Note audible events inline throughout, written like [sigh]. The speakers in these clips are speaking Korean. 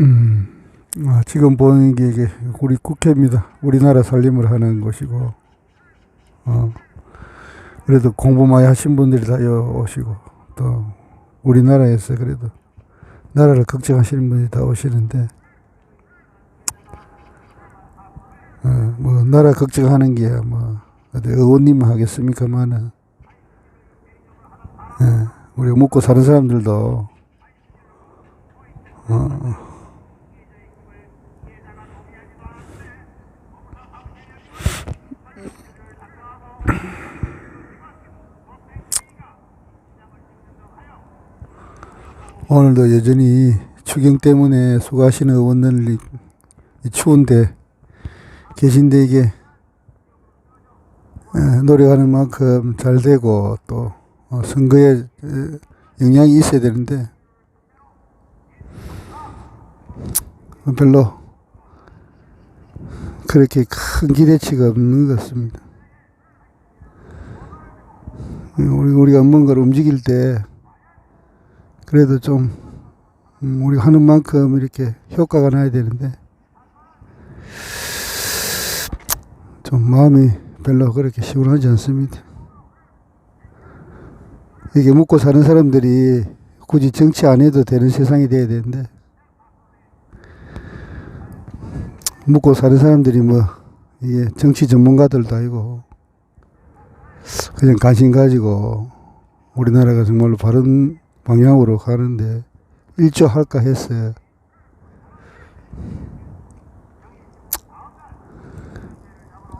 음, 아, 지금 보는 게 이게 우리 국회입니다. 우리나라 살림을 하는 곳이고, 어, 그래도 공부 많이 하신 분들이 다 여- 오시고, 또 우리나라에서 그래도 나라를 걱정하시는 분이 다 오시는데, 어, 뭐 나라 걱정하는 게 뭐 의원님 하겠습니까만은, 예, 우리 먹고 사는 사람들도 어, 오늘도 여전히 추경 때문에 수고하시는 의원들이 이 추운데 계신데 이게 에, 노력하는 만큼 잘 되고 또 어, 선거에 에, 영향이 있어야 되는데 별로 그렇게 큰 기대치가 없는 것 같습니다. 우리 우리가 뭔가를 움직일 때 그래도 좀 음, 우리가 하는 만큼 이렇게 효과가 나야 되는데 좀 마음이 별로 그렇게 시원하지 않습니다. 이게 먹고 사는 사람들이 굳이 정치 안 해도 되는 세상이 돼야 되는데 먹고 사는 사람들이 뭐 이게 정치 전문가들도 아니고 그냥 관심 가지고 우리나라가 정말로 바른 방향으로 가는데 일조할까 했어요.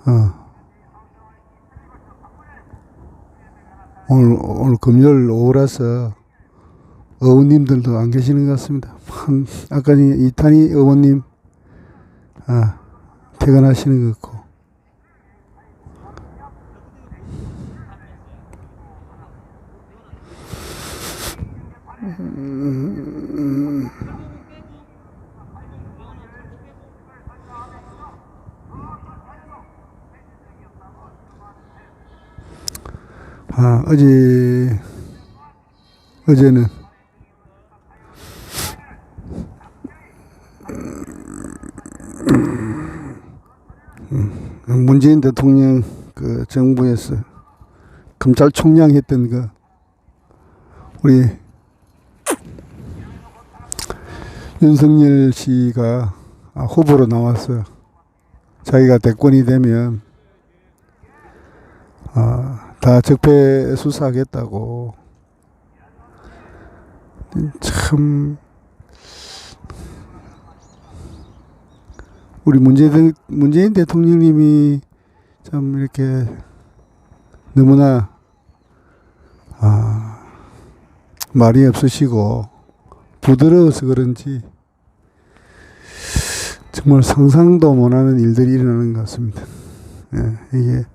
어. 오늘, 오늘 금요일 오후라서 의원님들도 안 계시는 것 같습니다. 한, 아까 이 이탄희 의원님, 아, 퇴근하시는 것 같고. 아, 어제, 어제는, 음, 문재인 대통령 그 정부에서 검찰총장 했던 그, 우리 윤석열 씨가 아, 후보로 나왔어요. 자기가 대권이 되면, 아, 다 적폐 수사하겠다고. 참, 우리 문재인, 문재인 대통령님이 참 이렇게 너무나, 아, 말이 없으시고, 부드러워서 그런지, 정말 상상도 못하는 일들이 일어나는 것 같습니다. 예, 이게,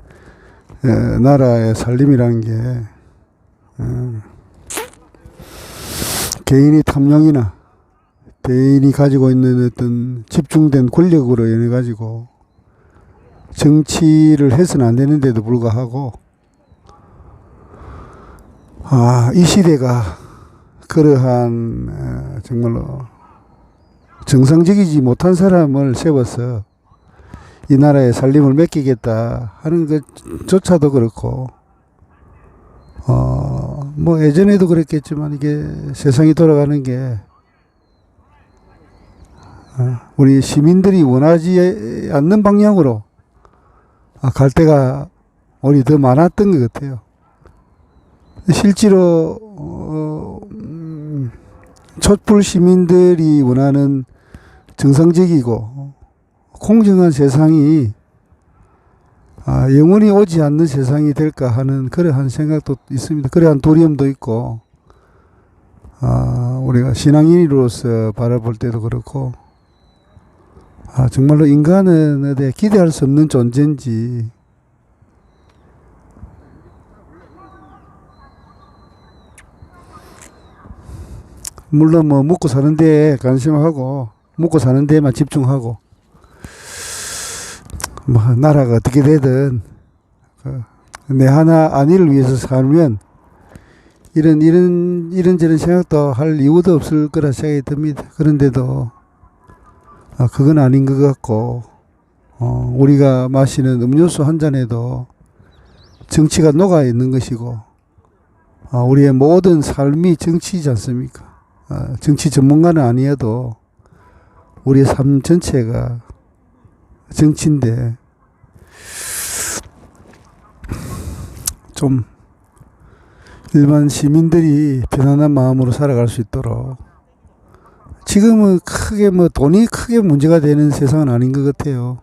예, 나라의 살림이라는 게 어, 개인이 탐욕이나 개인이 가지고 있는 어떤 집중된 권력으로 인해 가지고 정치를 해서는 안 되는데도 불구하고 아, 이 시대가 그러한 어, 정말로 정상적이지 못한 사람을 세워서 이 나라의 살림을 맡기겠다 하는 것조차도 그렇고, 어, 뭐 예전에도 그랬겠지만 이게 세상이 돌아가는 게, 어, 우리 시민들이 원하지 않는 방향으로 아, 갈 때가 우리 더 많았던 것 같아요. 실제로, 어, 음, 촛불 시민들이 원하는 정상적이고, 공정한 세상이 아, 영원히 오지 않는 세상이 될까 하는 그러한 생각도 있습니다. 그러한 두려움도 있고 아, 우리가 신앙인으로서 바라볼 때도 그렇고 아, 정말로 인간은 어디 기대할 수 없는 존재인지 물론 뭐 먹고 사는 데에 관심하고 먹고 사는 데에만 집중하고 뭐 나라가 어떻게 되든 그, 내 하나 안위를 위해서 살면 이런 이런 이런저런 생각도 할 이유도 없을 거라 생각이 듭니다. 그런데도 아, 그건 아닌 것 같고, 어, 우리가 마시는 음료수 한 잔에도 정치가 녹아 있는 것이고, 아, 우리의 모든 삶이 정치이지 않습니까? 아, 정치 전문가는 아니어도 우리의 삶 전체가 정치인데, 좀 일반 시민들이 편안한 마음으로 살아갈 수 있도록 지금은 크게 뭐 돈이 크게 문제가 되는 세상은 아닌 것 같아요.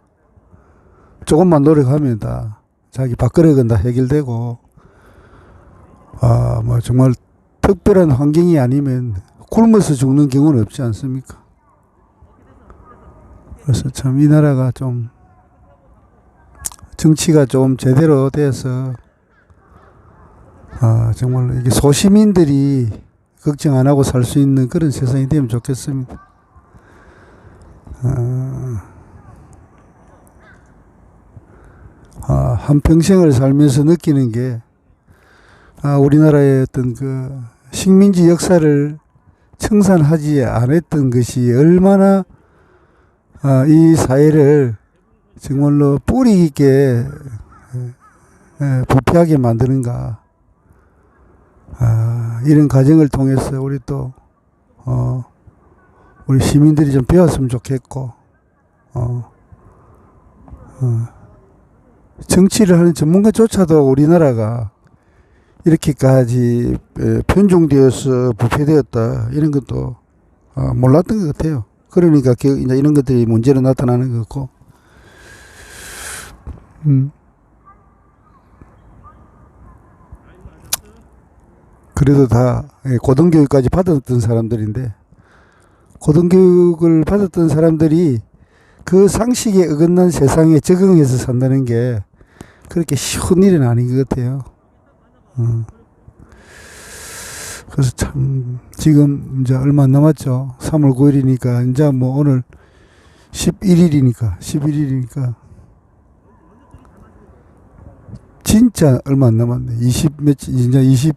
조금만 노력하면 다 자기 밥그릇은 다 해결되고 아뭐 정말 특별한 환경이 아니면 굶어서 죽는 경우는 없지 않습니까? 그래서 참 이 나라가 좀 정치가 좀 제대로 돼서 아 정말 이게 소시민들이 걱정 안 하고 살 수 있는 그런 세상이 되면 좋겠습니다. 아, 아, 한 평생을 살면서 느끼는 게, 아, 우리나라의 어떤 그 식민지 역사를 청산하지 않았던 것이 얼마나 아, 이 사회를 정말로 뿌리 에, 에, 부패하게 만드는가. 아, 이런 과정을 통해서 우리 또, 어, 우리 시민들이 좀 배웠으면 좋겠고, 어, 어, 정치를 하는 전문가조차도 우리나라가 이렇게까지 에, 편중되어서 부패되었다, 이런 것도 어, 몰랐던 것 같아요. 그러니까 겨- 이제 이런 것들이 문제로 나타나는 것 같고, 음. 그래도 다 예, 고등교육까지 받았던 사람들인데 고등교육을 받았던 사람들이 그 상식에 어긋난 세상에 적응해서 산다는 게 그렇게 쉬운 일은 아닌 것 같아요. 어. 그래서 참 지금 이제 얼마 안 남았죠. 3월 9일이니까 이제 뭐 오늘 11일이니까 11일이니까 진짜 얼마 안 남았네. 20 며칠 이제 20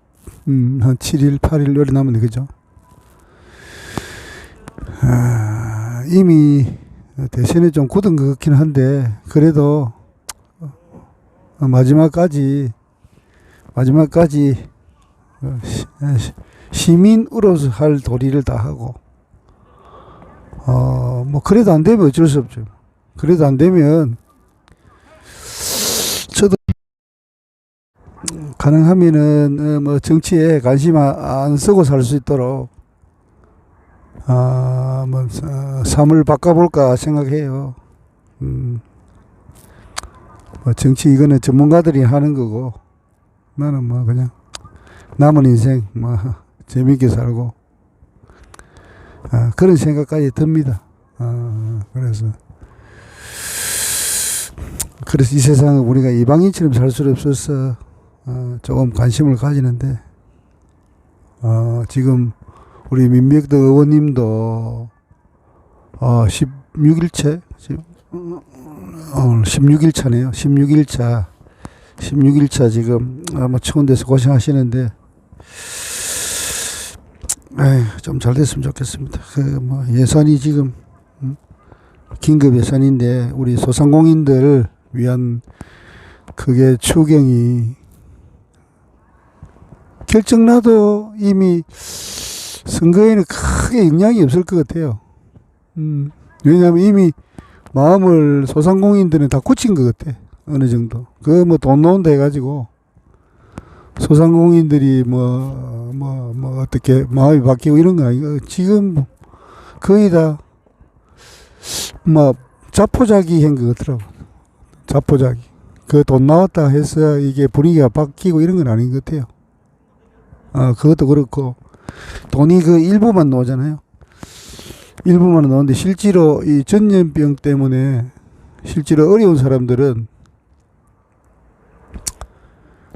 음, 한 7일, 8일 요리 남았네, 그죠? 아, 이미 대선에 좀 굳은 것 같긴 한데, 그래도 어, 마지막까지, 마지막까지 어, 시민으로서 할 도리를 다 하고, 어, 뭐, 그래도 안 되면 어쩔 수 없죠. 그래도 안 되면, 저도 가능하면은 어, 뭐 정치에 관심 아- 안 쓰고 살 수 있도록 아뭐 어, 삶을 바꿔볼까 생각해요. 음. 뭐 정치 이거는 전문가들이 하는 거고 나는 뭐 그냥 남은 인생 뭐 [laughs] 재밌게 살고 아, 그런 생각까지 듭니다. 아, 그래서 그래서 이 세상을 우리가 이방인처럼 살 수 없어서 어, 조금 관심을 가지는데 어, 지금 우리 민백덕 의원님도 어, 16일째 지금 어, 오늘 16일차네요. 16일차 16일차 지금 아마 데서 고생하시는데 좀 잘 됐으면 좋겠습니다. 그 뭐 예산이 지금 음, 긴급 예산인데 우리 소상공인들 위한 그게 추경이 결정나도 이미 선거에는 크게 영향이 없을 것 같아요. 음, 왜냐하면 이미 마음을 소상공인들은 다 굳힌 것 같아. 어느 정도. 그 뭐돈 나온다 해가지고 소상공인들이 뭐, 뭐, 뭐 어떻게 마음이 바뀌고 이런 거 아니고 지금 거의 다 뭐 자포자기 한 것 같더라고. 자포자기. 그 돈 나왔다 해서 이게 분위기가 바뀌고 이런 건 아닌 것 같아요. 아, 그것도 그렇고, 돈이 그 일부만 나오잖아요. 일부만 나오는데, 실제로 이 전염병 때문에, 실제로 어려운 사람들은,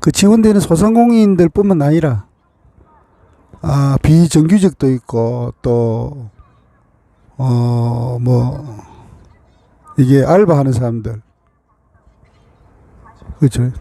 그 지원되는 소상공인들 뿐만 아니라, 아, 비정규직도 있고, 또, 어, 뭐, 이게 알바하는 사람들. 그렇죠.